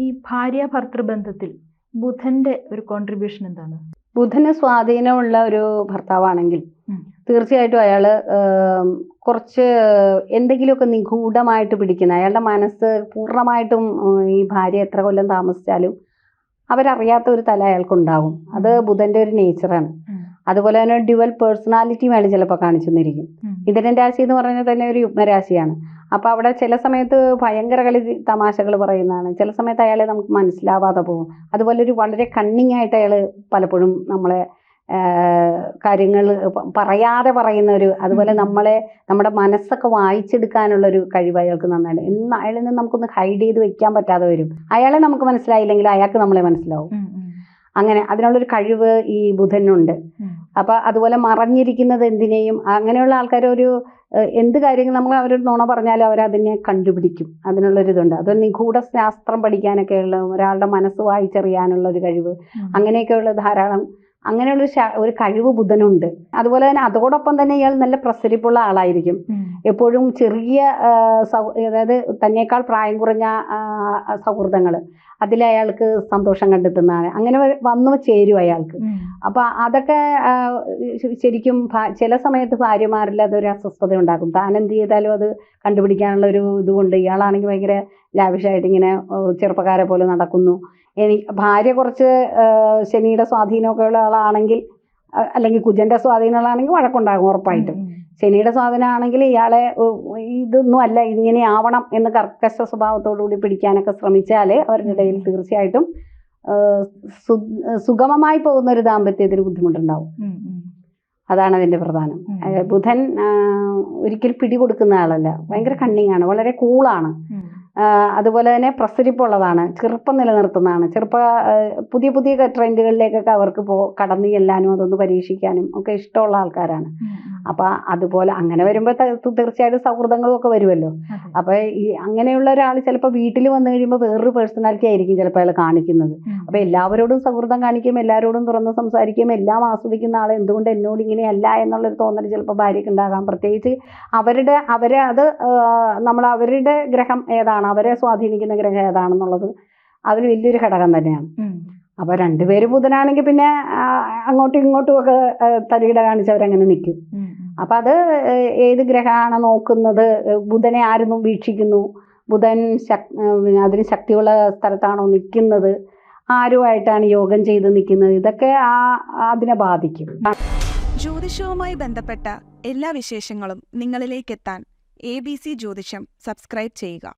ഈ ഭാര്യ ഭർത്തൃബന്ധത്തിൽ ബുധന്റെ ഒരു കോൺട്രിബ്യൂഷൻ എന്താണ്? ബുധന് സ്വാധീനമുള്ള ഒരു ഭർത്താവാണെങ്കിൽ തീർച്ചയായിട്ടും അയാൾ കുറച്ച് എന്തെങ്കിലുമൊക്കെ നിഗൂഢമായിട്ട് പിടിക്കുന്ന അയാളുടെ മനസ്സ് പൂർണമായിട്ടും ഈ ഭാര്യ എത്ര കൊല്ലം താമസിച്ചാലും അവരറിയാത്ത ഒരു തല അയാൾക്കുണ്ടാവും. അത് ബുധന്റെ ഒരു നേച്ചറാണ്. അതുപോലെ തന്നെ ഡ്യുവൽ പേഴ്സണാലിറ്റി അയാൾ ചിലപ്പോൾ കാണിച്ചു തന്നിരിക്കും ഇതിന്റെ രാശി എന്ന് പറഞ്ഞാൽ തന്നെ ഒരു യുഗ്മരാശിയാണ്. അപ്പോൾ അവിടെ ചില സമയത്ത് ഭയങ്കര കളി തമാശകൾ പറയുന്നതാണ്. ചില സമയത്ത് അയാളെ നമുക്ക് മനസ്സിലാവാതെ പോകും. അതുപോലെ ഒരു വളരെ കണ്ണിങ് ആയിട്ട് അയാൾ പലപ്പോഴും നമ്മളെ കാര്യങ്ങൾ പറയാതെ പറയുന്ന ഒരു അതുപോലെ നമ്മളെ നമ്മുടെ മനസ്സൊക്കെ വായിച്ചെടുക്കാനുള്ള ഒരു കഴിവ് അയാൾക്ക് നന്നായിട്ട്. ഇന്ന് അയാളിൽ നിന്ന് നമുക്കൊന്ന് ഹൈഡ് ചെയ്ത് വെക്കാൻ പറ്റാതെ വരും. അയാളെ നമുക്ക് മനസ്സിലായില്ലെങ്കിൽ അയാൾക്ക് നമ്മളെ മനസ്സിലാവും. അങ്ങനെ അതിനുള്ളൊരു കഴിവ് ഈ ബുധനുണ്ട്. അപ്പൊ അതുപോലെ മറഞ്ഞിരിക്കുന്നത് എന്തിനേയും അങ്ങനെയുള്ള ആൾക്കാർ ഒരു എന്ത് കാര്യങ്ങൾ നമ്മൾ അവരോട് നുണ പറഞ്ഞാലും അവരതിനെ കണ്ടുപിടിക്കും അതിനുള്ളൊരു ഇതുണ്ട് അത് നിഗൂഢ ശാസ്ത്രം പഠിക്കാനൊക്കെ ഉള്ള ഒരാളുടെ മനസ്സ് വായിച്ചറിയാനുള്ള ഒരു കഴിവ്. അങ്ങനെയൊക്കെയുള്ള ധാരാളം അങ്ങനെയുള്ള ഒരു കഴിവ് ബുധനുണ്ട്. അതുപോലെ തന്നെ അതോടൊപ്പം തന്നെ ഇയാൾ നല്ല പ്രസരിപ്പുള്ള ആളായിരിക്കും. എപ്പോഴും ചെറിയ അതായത് തന്നെക്കാൾ പ്രായം കുറഞ്ഞ സൗഹൃദങ്ങൾ അതിൽ അയാൾക്ക് സന്തോഷം കണ്ടെത്തുന്നതാണ് അങ്ങനെ വന്നു ചേരും അയാൾക്ക്. അപ്പം അതൊക്കെ ശരിക്കും ചില സമയത്ത് ഭാര്യമാരിൽ അതൊരു അസ്വസ്ഥത ഉണ്ടാക്കും താൻ എന്ത് ചെയ്താലും അത് കണ്ടുപിടിക്കാനുള്ള ഒരു ഇതുകൊണ്ട് ഇയാളാണെങ്കിൽ ഭയങ്കര ലാവിഷായിട്ട് ഇങ്ങനെ ചെറുപ്പക്കാരെ പോലെ നടക്കുന്നു. ഇനി ഭാര്യ കുറച്ച് ശനിയുടെ സ്വാധീനമൊക്കെ ഉള്ള ആളാണെങ്കിൽ അല്ലെങ്കിൽ കുജന്റെ സ്വാധീനമുള്ളതാണെങ്കിൽ വഴക്കുണ്ടാകും ഉറപ്പായിട്ടും. ശനിയുടെ സ്വാധീനമാണെങ്കിൽ ഇയാളെ ഇതൊന്നും അല്ല ഇങ്ങനെ ആവണം എന്ന് കർക്കശ സ്വഭാവത്തോടുകൂടി പിടിക്കാനൊക്കെ ശ്രമിച്ചാൽ അവരുടെ ഇടയിൽ തീർച്ചയായിട്ടും സുഗമമായി പോകുന്ന ഒരു ദാമ്പത്യത്തിന് ബുദ്ധിമുട്ടുണ്ടാവും. അതാണ് അതിന്റെ പ്രധാനം. ബുധൻ ഒരിക്കൽ പിടികൊടുക്കുന്ന ആളല്ല. ഭയങ്കര കണ്ണിങ്ങാണ് വളരെ കൂളാണ്. അതുപോലെ തന്നെ പ്രസരിപ്പുള്ളതാണ് ചെറുപ്പം നിലനിർത്തുന്നതാണ്. ചെറുപ്പ പുതിയ പുതിയ ട്രെൻഡുകളിലേക്കൊക്കെ അവർക്ക് പോ കടന്നു ചെല്ലാനും അതൊന്ന് പരീക്ഷിക്കാനും ഒക്കെ ഇഷ്ടമുള്ള ആൾക്കാരാണ്. അപ്പൊ അതുപോലെ അങ്ങനെ വരുമ്പോൾ തീർച്ചയായിട്ടും സൗഹൃദങ്ങളും ഒക്കെ വരുമല്ലോ അപ്പോൾ അപ്പൊ ഈ അങ്ങനെയുള്ള ഒരാൾ ചിലപ്പോൾ വീട്ടിൽ വന്നു കഴിയുമ്പോൾ വേറൊരു പേഴ്സണാലിറ്റി ആയിരിക്കും ചിലപ്പോൾ അയാൾ കാണിക്കുന്നത്. ഉം. അപ്പൊ എല്ലാവരോടും സൗഹൃദം കാണിക്കും എല്ലാവരോടും തുറന്ന് സംസാരിക്കും എല്ലാം ആസ്വദിക്കുന്ന ആൾ എന്തുകൊണ്ട് എന്നോട് ഇങ്ങനെയല്ല എന്നുള്ളൊരു തോന്നൽ ചിലപ്പോൾ ഭാര്യയ്ക്ക് ഉണ്ടാകാം. പ്രത്യേകിച്ച് അവരുടെ അവരെ അത് നമ്മൾ അവരുടെ ഗ്രഹം ഏതാണ് അവരെ സ്വാധീനിക്കുന്ന ഗ്രഹം ഏതാണെന്നുള്ളത് അതിൽ വലിയൊരു ഘടകം തന്നെയാണ്. അപ്പോൾ അപ്പൊ രണ്ടുപേര് ബുധനാണെങ്കിൽ പിന്നെ അങ്ങോട്ടും ഇങ്ങോട്ടും ഒക്കെ തലയിട തരികിട കാണിച്ചവരങ്ങനെ നിൽക്കും. അപ്പം അത് ഏത് ഗ്രഹമാണ് നോക്കുന്നത് ബുധനെ ആരും വീക്ഷിക്കുന്നു? ബുധൻ ശക് അതിന് ശക്തിയുള്ള സ്ഥലത്താണോ നിൽക്കുന്നത്? ആരുമായിട്ടാണ് യോഗം ചെയ്ത് നിൽക്കുന്നത്? ഇതൊക്കെ ആ അതിനെ ബാധിക്കും. ജ്യോതിഷവുമായി ബന്ധപ്പെട്ട എല്ലാ വിശേഷങ്ങളും നിങ്ങളിലേക്കെത്താൻ A B C Jyothisham subscribe ചെയ്യുക.